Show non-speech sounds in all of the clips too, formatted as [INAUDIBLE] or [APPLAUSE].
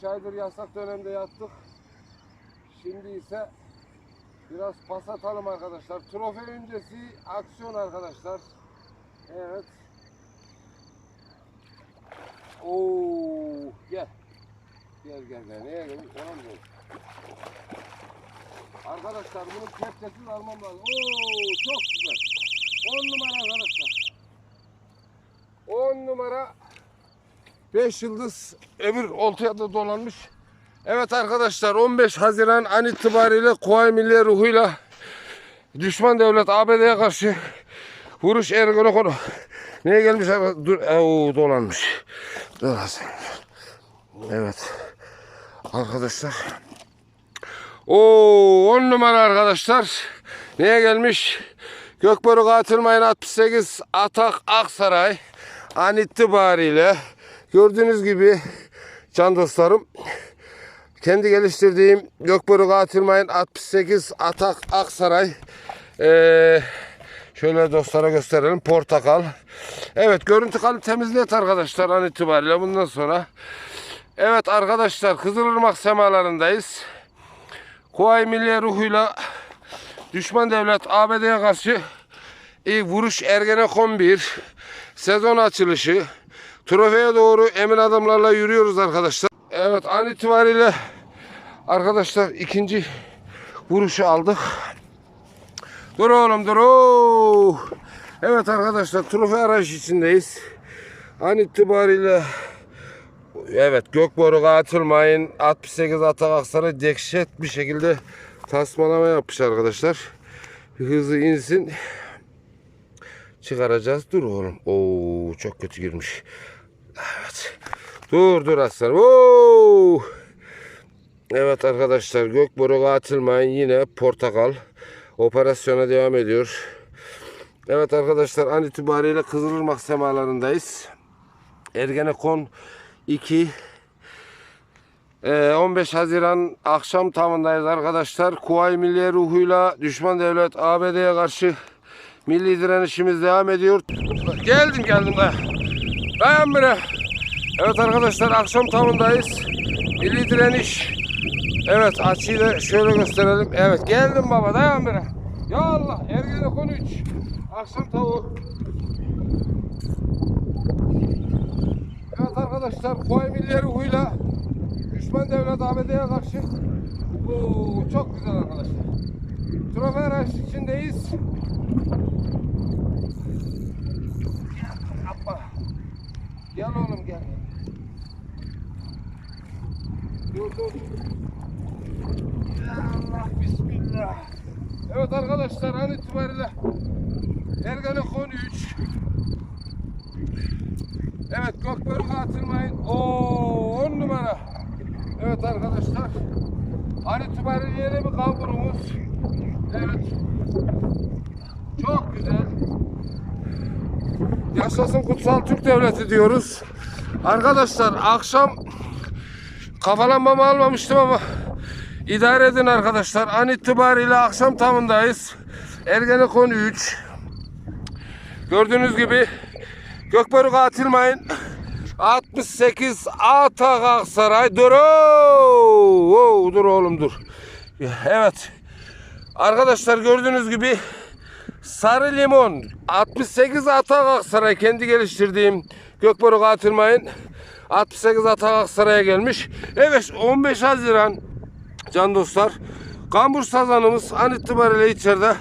2 aydır yasak dönemde yattık. Şimdi ise biraz pas atalım arkadaşlar. Trofe öncesi aksiyon arkadaşlar. Evet. Oo, gel. Gel gel gel. Neye gelin? Ona mı? Arkadaşlar bunun kepçesini almam lazım. Oo, çok güzel. 10 numara arkadaşlar. 10 numara 5 yıldız öbür oltaya da dolanmış. Evet arkadaşlar 15 Haziran an itibariyle Kuvayi Milliye ruhuyla düşman devlet ABD'ye karşı vuruş Ergenekon neye gelmiş? Dur, oo, dolanmış. Dur Hasan. Evet. Arkadaşlar. Oo 10 numara arkadaşlar. Neye gelmiş? Gökboru Katilmayın 68 Atak Aksaray an itibariyle gördüğünüz gibi can dostlarım kendi geliştirdiğim Gökboru Katilmayın 68 Atak Aksaray. Ee, şöyle dostlara gösterelim. Portakal. Evet görüntü kalitemiz net arkadaşlar an itibariyle bundan sonra. Evet arkadaşlar Kızılırmak semalarındayız. Kuvayi Milliye ruhuyla düşman devlet ABD'ye karşı ilk vuruş Ergenekon 1 sezon açılışı trofeye doğru emin adımlarla yürüyoruz arkadaşlar. Evet an itibariyle arkadaşlar ikinci vuruşu aldık. Dur oğlum dur. oo. Evet arkadaşlar trofe arayış içindeyiz. An itibariyle Evet Gökboru katılmayın 68 Atak Aksaray dehşet bir şekilde tasmalama yapmış arkadaşlar. Hızı insin. Çıkaracağız. Dur oğlum. Oo çok kötü girmiş. Evet. Dur dur aslanım. Oo. Evet arkadaşlar Gökboru katılmayın yine portakal operasyona devam ediyor. Evet arkadaşlar an itibariyle Kızılırmak semalarındayız. Ergenekon 2 ee, 15 Haziran akşam tamındayız arkadaşlar. Kuvayi Milliye ruhuyla düşman devlet ABD'ye karşı milli direnişimiz devam ediyor. Geldim geldim de. Dayan bre. Evet arkadaşlar akşam tamındayız. Milli direniş. Evet açıyı da şöyle gösterelim. Evet geldim baba dayan bre. Ya Allah Ergenekon 3. Akşam tavuğu. Evet arkadaşlar Kuvayi Milliye ruhuyla düşman devlet ABD'ye karşı Oo, çok güzel arkadaşlar. Trofe araç içindeyiz. Yapma. Gel oğlum gel. Dur dur. Ya Allah bismillah. Evet arkadaşlar an itibariyle Ergenekon 3 Evet Gökbörü atılmayın. Oo 10 numara. Evet arkadaşlar. An itibariyle yeni bir kamburumuz. Çok güzel. Yaşasın kutsal Türk Devleti diyoruz. Arkadaşlar akşam kafalanmamı almamıştım ama idare edin arkadaşlar. An itibariyle akşam tamındayız. Ergenekon 3. Gördüğünüz gibi Gökbörü katilmayın. 68 Atak Aksaray. Dur. Oo, dur oğlum dur. Evet. Arkadaşlar gördüğünüz gibi sarı limon 68 Atak Aksaray kendi geliştirdiğim Gökbörü katilmayın. 68 Atak Aksaray'a gelmiş. Evet 15 Haziran can dostlar. Kambur sazanımız an itibariyle içeride.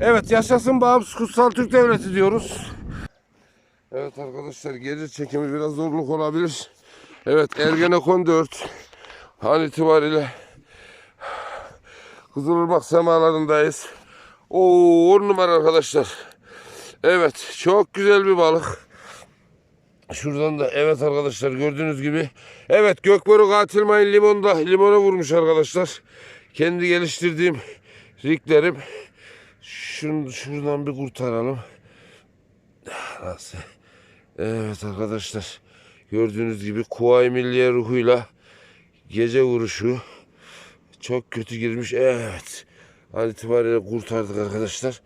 Evet yaşasın bağımsız kutsal Türk Devleti diyoruz. Evet arkadaşlar gece çekimi biraz zorluk olabilir. Evet Ergenekon 4 an itibariyle Kızılırmak semalarındayız. Oo 10 numara arkadaşlar. Evet çok güzel bir balık. Şuradan da evet arkadaşlar gördüğünüz gibi. Evet Gökboru katilmayın limonda limona vurmuş arkadaşlar. Kendi geliştirdiğim riklerim. Şunu şuradan bir kurtaralım. Nasıl? Evet arkadaşlar. Gördüğünüz gibi Kuvayi Milliye ruhuyla gece vuruşu çok kötü girmiş. Evet. An itibariyle kurtardık arkadaşlar.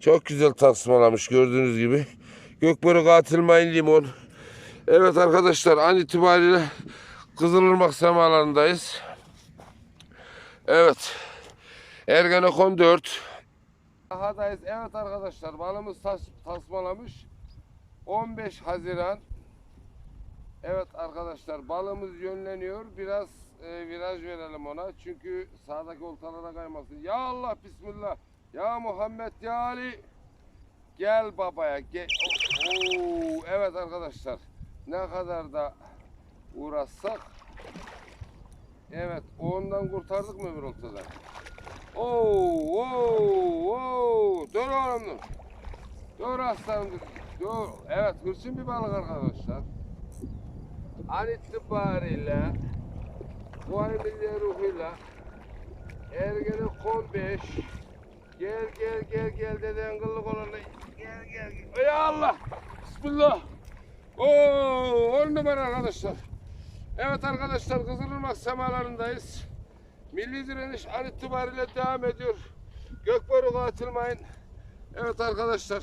Çok güzel tasmalamış gördüğünüz gibi. Gökboru katilmayın limon. Evet arkadaşlar an itibariyle Kızılırmak semalarındayız. Evet. Ergenekon 4. Sahadayız. Evet arkadaşlar balımız tas tasmalamış. 15 Haziran. Evet arkadaşlar balımız yönleniyor. Biraz e, viraj verelim ona. Çünkü sağdaki oltalara kaymasın. Ya Allah Bismillah. Ya Muhammed ya Ali. Gel babaya. Gel. Oo, evet arkadaşlar. Ne kadar da uğraşsak. Evet ondan kurtardık mı bir oltadan? Oo, oo, oo. Dur oğlum dur. Dur aslanım dur. Dur. Evet hırçın bir balık arkadaşlar. An itibariyle aile ruhuyla Ergenekon 5 Gel gel gel gel deden kıllık olanı. Gel gel gel. Ey Allah! Bismillah. Oo, on numara arkadaşlar. Evet arkadaşlar Kızılırmak semalarındayız. Milli direniş an itibariyle devam ediyor. Gökboru atılmayın Evet arkadaşlar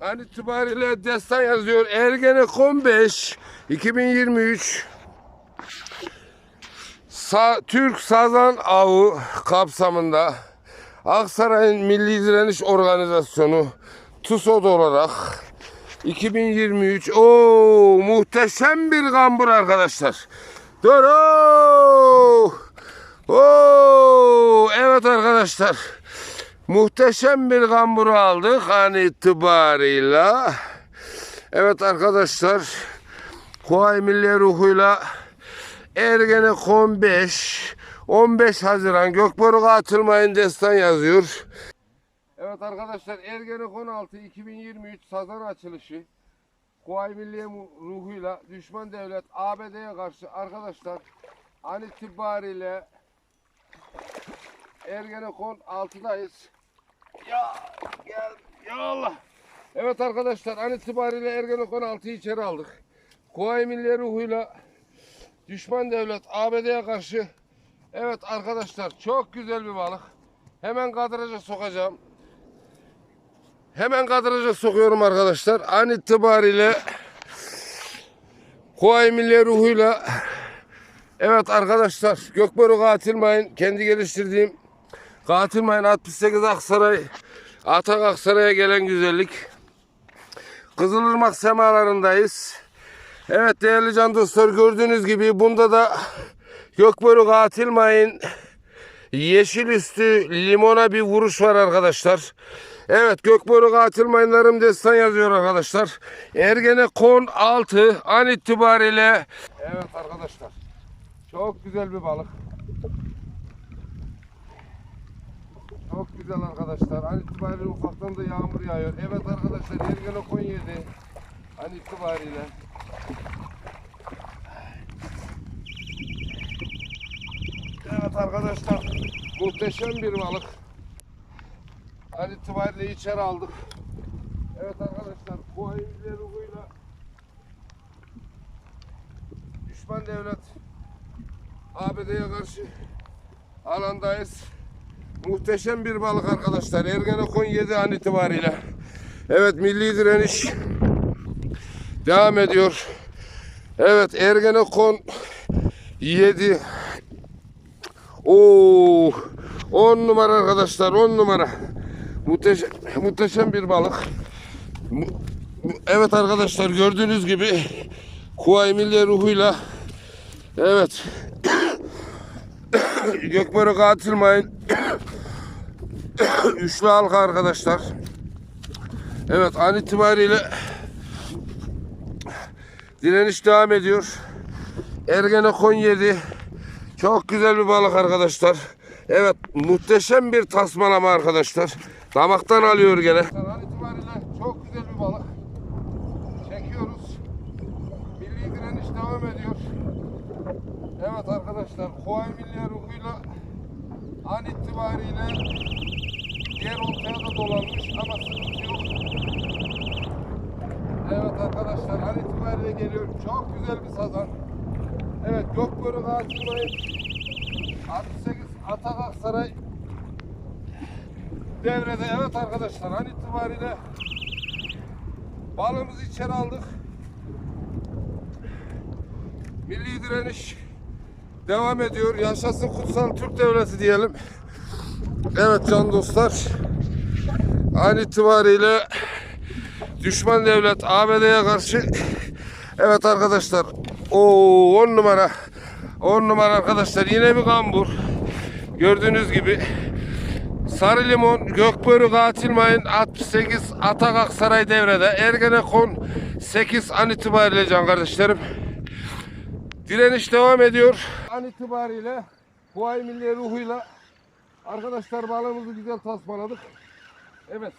an itibariyle destan yazıyor. Ergenekon 5 2023 Sa Türk Sazan Avı kapsamında Aksaray'ın Milli Direniş Organizasyonu TUSOD olarak 2023 o muhteşem bir kambur arkadaşlar. Dur! Oo! Evet arkadaşlar. Muhteşem bir kamburu aldık an itibarıyla. Evet arkadaşlar. Kuvayi Milli Ruhuyla Ergenekon 5 15 Haziran Gökboru atılmayın destan yazıyor. Evet arkadaşlar Ergenekon 6 2023 sazan açılışı Kuvayi Milliye ruhuyla düşman devlet ABD'ye karşı arkadaşlar an itibariyle Ergenekon 6'dayız. Ya gel ya Allah. Evet arkadaşlar an itibariyle Ergenekon 6'yı içeri aldık. Kuvayi Milliye ruhuyla Düşman devlet ABD'ye karşı Evet arkadaşlar çok güzel bir balık. Hemen kadraja sokacağım. Hemen kadraja sokuyorum arkadaşlar. An itibariyle Kuvayi Milli ruhuyla Evet arkadaşlar Gökboru Katilmayın kendi geliştirdiğim Katilmayın 68 Aksaray Atak Aksaray'a gelen güzellik Kızılırmak semalarındayız. Evet değerli can dostlar gördüğünüz gibi bunda da Gökboru Katilmayın yeşil üstü limona bir vuruş var arkadaşlar. Evet Gökboru Katilmayınlarım destan yazıyor arkadaşlar. Ergenekon 6 an itibariyle Evet arkadaşlar çok güzel bir balık. Çok güzel arkadaşlar. An itibariyle ufaktan da yağmur yağıyor. Evet arkadaşlar Ergenekon 7 an itibariyle. Evet arkadaşlar muhteşem bir balık. An itibariyle içeri aldık. Evet arkadaşlar bu ayımızı ruhuyla düşman devlet ABD'ye karşı alandayız. Muhteşem bir balık arkadaşlar. Ergenekon 7 an itibariyle. Evet milli direniş devam ediyor. Evet Ergenekon 7 Oo, 10 numara arkadaşlar 10 numara. Muhteşem, muhteşem bir balık. Evet arkadaşlar gördüğünüz gibi Kuvayi Milli ruhuyla evet [COUGHS] Gökmen'e katılmayın. [COUGHS] Üçlü halka arkadaşlar. Evet an itibariyle direniş devam ediyor. Ergenekon 7 çok güzel bir balık arkadaşlar. Evet muhteşem bir tasmalama arkadaşlar. Damaktan alıyor gene. An itibariyle çok güzel bir balık. Çekiyoruz. Milli direniş devam ediyor. Evet arkadaşlar Kuvayi Milli ruhuyla an itibariyle diğer oltaya da dolanmış ama sıkıntı yok. Evet arkadaşlar an itibariyle geliyor. Çok güzel bir sazan. Evet Gökbörü Kaçırmayın. 68 Atak Aksaray devrede. Evet arkadaşlar an itibariyle balığımızı içeri aldık. Milli direniş devam ediyor. Yaşasın kutsal Türk devleti diyelim. Evet can dostlar. An itibariyle düşman devlet ABD'ye karşı evet arkadaşlar o 10 numara 10 numara arkadaşlar yine bir kambur gördüğünüz gibi Sarı Limon, Gökbörü Katil Mayın 68 Atak Aksaray devrede Ergenekon 8 an itibariyle can kardeşlerim Direniş devam ediyor. An itibariyle Huay Milli ruhuyla arkadaşlar balığımızı güzel tasmaladık. Evet.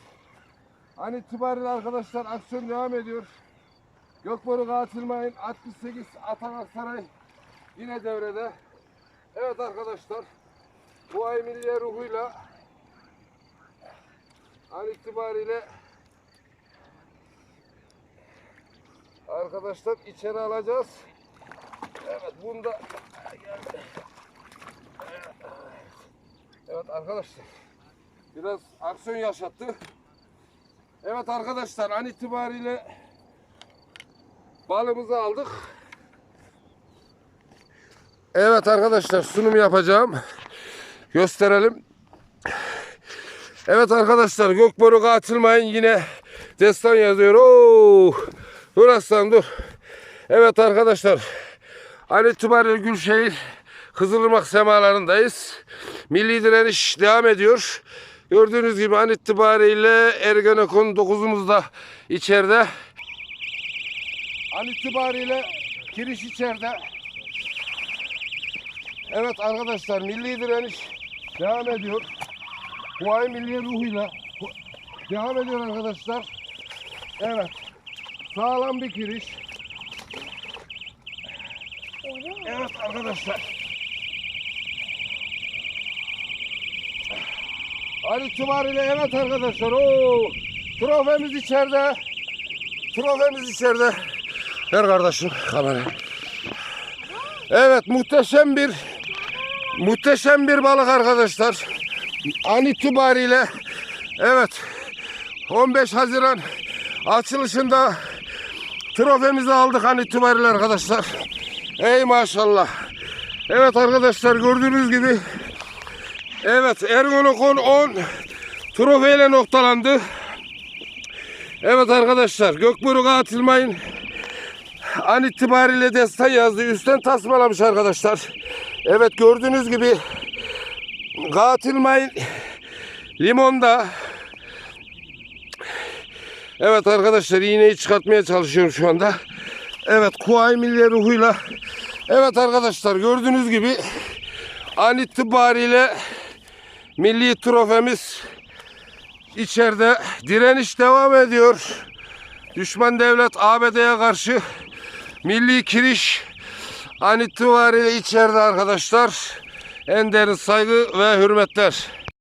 An itibariyle arkadaşlar aksiyon devam ediyor. Gökboru Katilmayın 68 Atan Aksaray yine devrede. Evet arkadaşlar. Huay Milli ruhuyla an itibariyle arkadaşlar içeri alacağız. Evet bunda Evet arkadaşlar biraz aksiyon yaşattı. Evet arkadaşlar an itibariyle balımızı aldık. Evet arkadaşlar sunum yapacağım. Gösterelim. Evet arkadaşlar Gökboru katılmayın yine destan yazıyor. Oo, dur aslan dur. Evet arkadaşlar an itibariyle Gülşehir Kızılırmak semalarındayız. Milli direniş devam ediyor. Gördüğünüz gibi an itibariyle Ergenekon 9'umuz da içeride. An itibariyle giriş içeride. Evet arkadaşlar milli direniş devam ediyor. Huay milli ruhuyla devam ediyor arkadaşlar. Evet. Sağlam bir giriş. Evet arkadaşlar. An itibariyle evet arkadaşlar. Oo, trofemiz içeride. Trofemiz içeride. Ver kardeşim kamerayı. Evet muhteşem bir muhteşem bir balık arkadaşlar. An itibariyle evet 15 Haziran açılışında trofemizi aldık an itibariyle arkadaşlar. Ey maşallah. Evet arkadaşlar gördüğünüz gibi Evet Ergonokon 10 trofeyle noktalandı. Evet arkadaşlar Gökburuk atılmayın. An itibariyle destan yazdı. Üstten tasmalamış arkadaşlar. Evet gördüğünüz gibi Katilmayın limonda. Evet arkadaşlar iğneyi çıkartmaya çalışıyorum şu anda. Evet Kuay Milli ruhuyla. Evet arkadaşlar gördüğünüz gibi an itibariyle milli trofemiz içeride direniş devam ediyor. Düşman devlet ABD'ye karşı milli kiriş an itibariyle içeride arkadaşlar. En derin saygı ve hürmetler.